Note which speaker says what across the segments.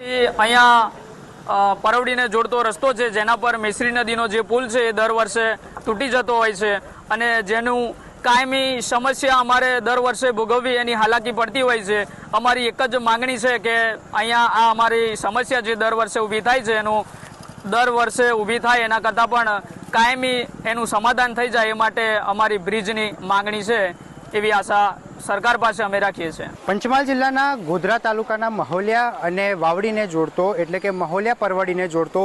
Speaker 1: અહીંયા પરવડીને જોડતો રસ્તો છે, જેના પર મિશ્રી નદીનો જે પુલ છે એ દર વર્ષે તૂટી જતો હોય છે. અને જેનું કાયમી સમસ્યા અમારે દર વર્ષે ભોગવવી એની હાલાકી પડતી હોય છે. અમારી એક જ માગણી છે કે અહીંયા આ અમારી સમસ્યા જે દર વર્ષે ઊભી થાય છે, એનું દર વર્ષે ઊભી થાય, એના કરતાં પણ કાયમી એનું સમાધાન થઈ જાય એ માટે અમારી બ્રિજની માંગણી છે એવી આશા સરકાર પાસે અમે રાખીએ છીએ.
Speaker 2: પંચમહાલ જિલ્લાના ગોધરા તાલુકાના મહોલિયા અને વાવડીને જોડતો, એટલે કે મહોલિયા પરવડીને જોડતો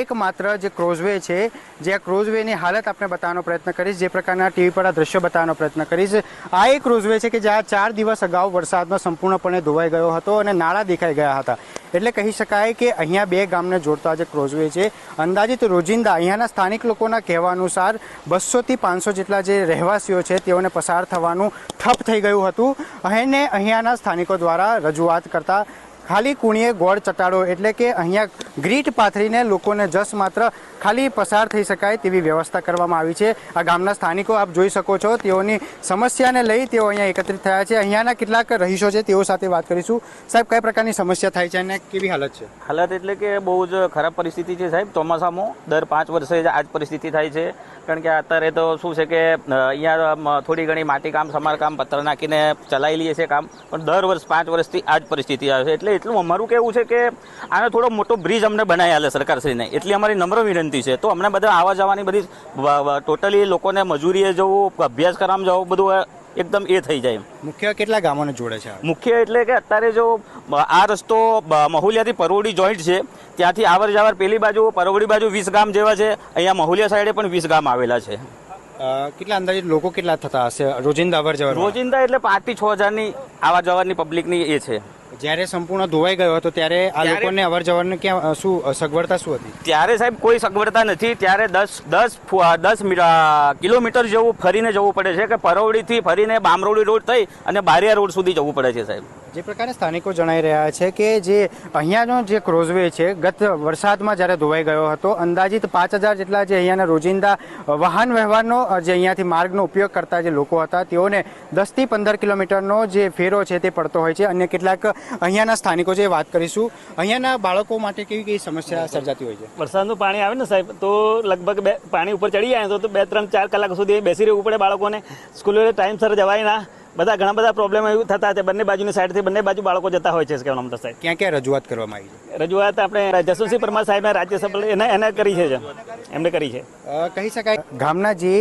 Speaker 2: એકમાત્ર જે ક્રોઝવે છે, જે આ ક્રોઝવેની હાલત આપણે બતાવવાનો પ્રયત્ન કરીશ, જે પ્રકારના ટીવી પર આ દ્રશ્ય બતાવવાનો પ્રયત્ન કરીશ. આ એક ક્રોઝવે છે કે જ્યાં ચાર દિવસ અગાઉ વરસાદમાં સંપૂર્ણપણે ધોવાઈ ગયો હતો અને નાળા દેખાઈ ગયા હતા. એટલે કહી શકાય કે અહીંયા બે ગામને જોડતો જે ક્રોઝવે છે, અંદાજિત રોજિંદા અહીંયાના સ્થાનિક લોકોના કહેવા અનુસાર બસોથી પાંચસો જેટલા જે રહેવાસીઓ છે, તેઓને પસાર થવાનું ઠપ થઈ ગયું હતું. અને અહીંયાના સ્થાનિકો દ્વારા રજૂઆત કરતા ખાલી કુણીએ ગોળ ચટાડો એટલે કે અહીંયા ગ્રીટ પાથરીને લોકોને જસ માત્ર ખાલી પસાર થઈ શકાય તેવી વ્યવસ્થા કરવામાં આવી છે. આ ગામના સ્થાનિકો આપ જોઈ શકો છો, તેઓની સમસ્યાને લઈ તેઓ અહીંયા એકત્રિત થયા છે. અહીંયાના કેટલાક રહીશો છે, તેઓ સાથે વાત કરીશું. સાહેબ, કઈ પ્રકારની સમસ્યા થાય છે અને કેવી હાલત છે?
Speaker 3: હાલત એટલે કે બહુ જ ખરાબ પરિસ્થિતિ છે સાહેબ. ચોમાસામાં દર પાંચ વર્ષે જ આ જ પરિસ્થિતિ થાય છે. કારણ કે અત્યારે તો શું છે કે અહીંયા થોડી ઘણી માટીકામ સમારકામ પથ્થર નાખીને ચલાવી લઈએ છીએ કામ. પણ દર વર્ષ પાંચ વર્ષથી આ જ પરિસ્થિતિ આવે છે. એટલે એટલું અમારું કહેવું છે કે આનો થોડો મોટો બ્રિજ અમને બનાવી આલે સરકારશ્રીને. એટલી અમારી નમ્ર વિનંતી છે. તો અમને બધા આવવા જવાની બધી ટોટલી લોકોને મજૂરીએ જવું અભ્યાસ કરવામાં જવું બધું એકદમ એ થઈ જાય
Speaker 2: મુખ્ય કેટલા ગામોને જોડે છે?
Speaker 3: મુખ્ય એટલે કે અત્યારે જો આ રસ્તો મહુલિયાથી પરોડી જોઈન્ટ છે. ત્યાંથી આવર જાવર પેલી બાજુ પરોડી બાજુ વીસ ગામ જેવા છે. અહીંયા મહુલિયા સાઈડે પણ વીસ ગામ આવેલા છે.
Speaker 2: કેટલા અંદાજે લોકો કેટલા થતા હશે? રોજિંદા અવર જવર
Speaker 3: રોજિંદા એટલે પાંચથી છ હજારની આવા જવાની પબ્લિકની એ છે.
Speaker 2: જ્યારે સંપૂર્ણ ધોવાઈ ગયો હતો ત્યારે આ લોકોને અવર જવરને ક્યાં શું સગવડતા શું હતી?
Speaker 3: ત્યારે સાહેબ કોઈ સગવડતા નથી. ત્યારે દસ દસ દસ કિલોમીટર જેવું ફરીને જવું પડે છે કે પરોડીથી ફરીને બામરોડી રોડ થઈ અને બારિયા રોડ સુધી જવું પડે છે સાહેબ.
Speaker 2: જે પ્રકારે સ્થાનિકો જણાઈ રહ્યા છે કે જે અહીંયાનો જે ક્રોઝવે છે, ગત વરસાદમાં જ્યારે ધોવાઈ ગયો હતો, અંદાજિત પાંચ હજાર જેટલા જે અહીંયાના રોજિંદા વાહન વ્યવહારનો જે અહીંયાથી માર્ગનો ઉપયોગ કરતા જે લોકો હતા, તેઓને દસથી પંદર કિલોમીટરનો જે ફેરો છે તે પડતો હોય છે. અન્ય કેટલાક અહીંયાના સ્થાનિકો જે વાત કરીશું. અહીંયાના બાળકો માટે કેવી કેવી સમસ્યા સર્જાતી હોય છે?
Speaker 4: વરસાદનું પાણી આવે ને સાહેબ, તો લગભગ બે, પાણી ઉપર ચડી જાય તો બે, ત્રણ, ચાર કલાક સુધી બેસી રહેવું પડે બાળકોને. સ્કૂલે ટાઈમસર જવાય ના. બધા ઘણા બધા પ્રોબ્લેમ એવું થતા છે બંને બાજુની સાઈડથી બંને બાજુ બાળકો જતા હોય છે કહેવાનો મતલબ સાહેબ
Speaker 2: ક્યાં ક્યાં રજૂઆત કરવામાં આવી છે?
Speaker 4: રજૂઆત આપણે જસુસિંહ પરમાર સાહેબના રાજ્યસભા એને એને કરી છે. એમને કરી છે.
Speaker 2: કહી શકાય. ગામના જે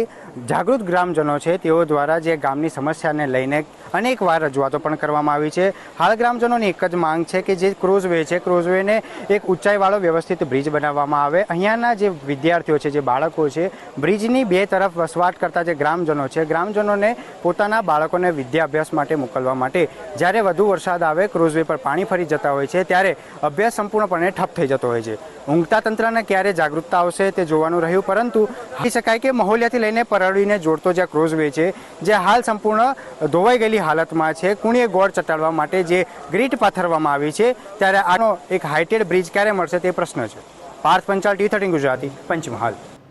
Speaker 2: જાગૃત ગ્રામજનો છે તેઓ દ્વારા જે ગામની સમસ્યાને લઈને અનેક વાર રજૂઆતો પણ કરવામાં આવી છે. હાલ ગ્રામજનોની એક જ માંગ છે કે જે ક્રોઝવે છે ક્રોઝવેને એક ઊંચાઈવાળો વ્યવસ્થિત બ્રિજ બનાવવામાં આવે. અહીંયાના જે વિદ્યાર્થીઓ છે જે બાળકો છે બ્રિજની બે તરફ વસવાટ કરતા જે ગ્રામજનો છે ગ્રામજનોને પોતાના બાળકોને વિદ્યા અભ્યાસ માટે મોકલવા માટે જ્યારે વધુ વરસાદ આવે, ક્રોઝવે પર પાણી ફરી જતા હોય છે, ત્યારે અભ્યાસ સંપૂર્ણપણે ઠપ થઈ જતો હોય છે. ઊંઘતા તંત્રને ક્યારે જાગૃતતા આવશે તે જોવાનું રહ્યું, પરંતુ કહી શકાય કે મહોલિયાથી લઈને પરળીને જોડતો જે ક્રોઝવે છે જે હાલ સંપૂર્ણ ધોવાઈ ગયેલી હાલતમાં છે, કુણીએ ગોળ ચટાડવા માટે જે ગ્રીટ પાથરવામાં આવી છે, ત્યારે આનો એક હાઇટેડ બ્રિજ ક્યારે મળશે તે પ્રશ્ન છે. Parth Panchal, T thirteen Gujarati, Panchmahal.